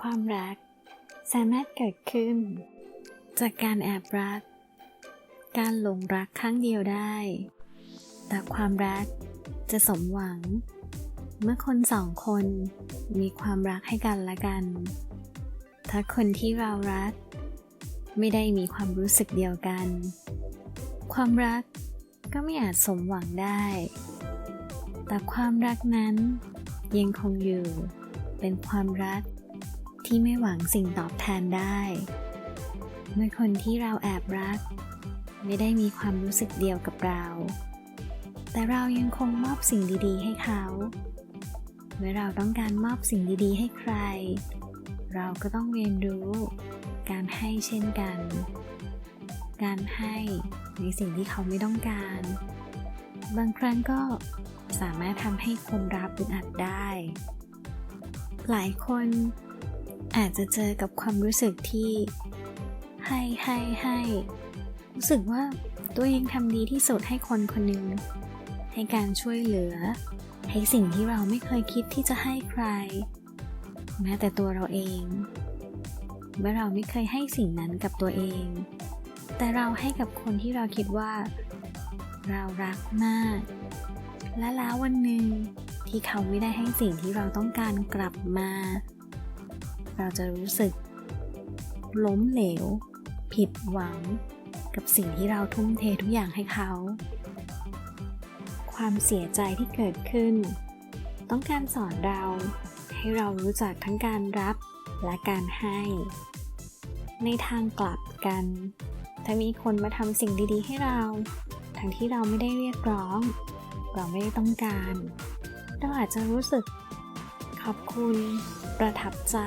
ความรัก สามารถเกิดขึ้น จากการแอบรัก การหลงรักครั้งเดียวได้ แต่ความรักจะสมหวัง เมื่อคนสองคนมีความรักให้กันและกัน ถ้าคนที่เรารัก ไม่ได้มีความรู้สึกเดียวกัน ความรักก็ไม่อาจสมหวังได้ แต่ความรักนั้นยังคงอยู่เป็นความรัก ที่ไม่หวังสิ่งตอบแทนได้ เมื่อคนที่เราแอบรัก ไม่ได้มีความรู้สึกเดียวกับเรา แต่เรายังคงมอบสิ่งดีๆ ให้เขา เมื่อเราต้องการมอบสิ่งดีๆ ให้ใคร เราก็ต้องเรียนรู้ การให้เช่นกัน การให้ในสิ่งที่เขาไม่ต้องการ บางครั้งก็สามารถทำให้คนรับอึดอัดได้ หลายคน อาจจะเจอกับความรู้สึกที่ให้ให้ให้รู้สึกว่าตัวเองทำดีที่สุดให้คนคนหนึ่งให้การช่วยเหลือ ให้สิ่งที่เราไม่เคยคิดที่จะให้ใคร แม้แต่ตัวเราเอง เมื่อเราไม่เคยให้สิ่งนั้นกับตัวเอง แต่เราให้กับคนที่เราคิดว่า เรารักมาก และแล้ววันหนึ่งที่เขาไม่ได้ให้สิ่งที่เราต้องการกลับมา เราจะรู้สึก ล้มเหลว ผิดหวัง กับสิ่งที่เราทุ่มเททุกอย่างให้เขา ความเสียใจที่เกิดขึ้น ต้องการสอนเรา ให้เรารู้จักทั้งการรับและการให้ ในทางกลับกัน ถ้ามีคนมาทำสิ่งดีๆ ให้เรา ทั้งที่เราไม่ได้เรียกร้อง เราไม่ได้ต้องการ เราอาจจะรู้สึกขอบคุณ ประทับใจ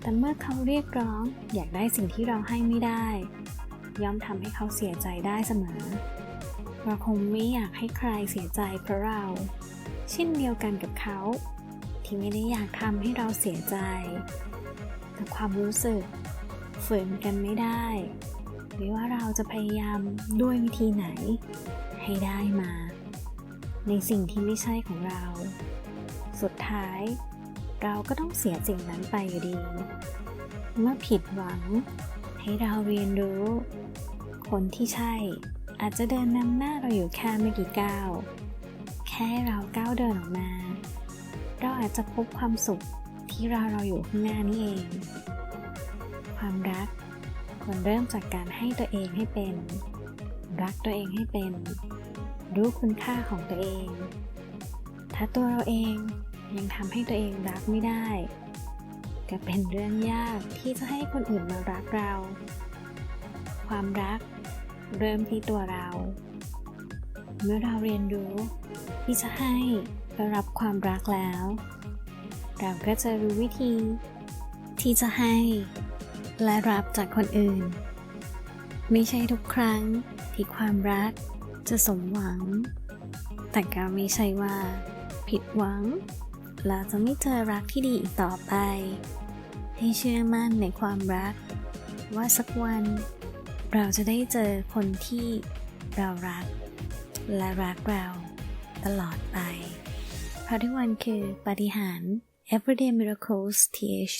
แต่เมื่อเขาเรียกร้องอยากได้สิ่งที่เราให้ไม่ได้ ย่อมทำให้เขาเสียใจได้เสมอ เราคงไม่อยากให้ใครเสียใจเพราะเรา เช่นเดียวกันกับเขา ที่ไม่ได้อยากทำให้เราเสียใจ แต่ความรู้สึกฝืนกันไม่ได้ไม่ว่าเราจะพยายามด้วยวิธีไหน ให้ได้มา ในสิ่งที่ไม่ใช่ของเรา สุดท้าย เราก็ต้องเสียสิ่งนั้นไปอยู่ดี เมื่อผิดหวัง ให้เราเรียนรู้ คนที่ใช่อาจจะเดินนำหน้าเราอยู่แค่ไม่กี่ก้าว แค่เราก้าวเดินออกมา เราอาจจะพบความสุขที่เรอเราอยู่ข้างหน้านี่เอง ความรักควรเริ่มจากการให้ตัวเองให้เป็น รักตัวเองให้เป็น รู้คุณค่าของตัวเอง ถ้าตัวเราเอง ยังทำให้ตัวเองรักไม่ได้ ก็เป็นเรื่องยากที่จะให้คนอื่นมารักเรา ความรักเริ่มที่ตัวเรา เมื่อเราเรียนรู้ ที่จะให้และรับความรักแล้ว เราก็จะรู้วิธี ที่จะให้ และรับจากคนอื่น ไม่ใช่ทุกครั้งที่ความรักจะสมหวัง แต่ก็ไม่ใช่ว่า ผิดหวัง เราจะไม่เจอรักที่ดีอีกต่อไป ให้เชื่อมั่นในความรัก ว่าสักวัน เราจะได้เจอคนที่เรารัก และรักเราตลอดไป เพราะทุกวันคือปฏิหาร Everyday Miracles TH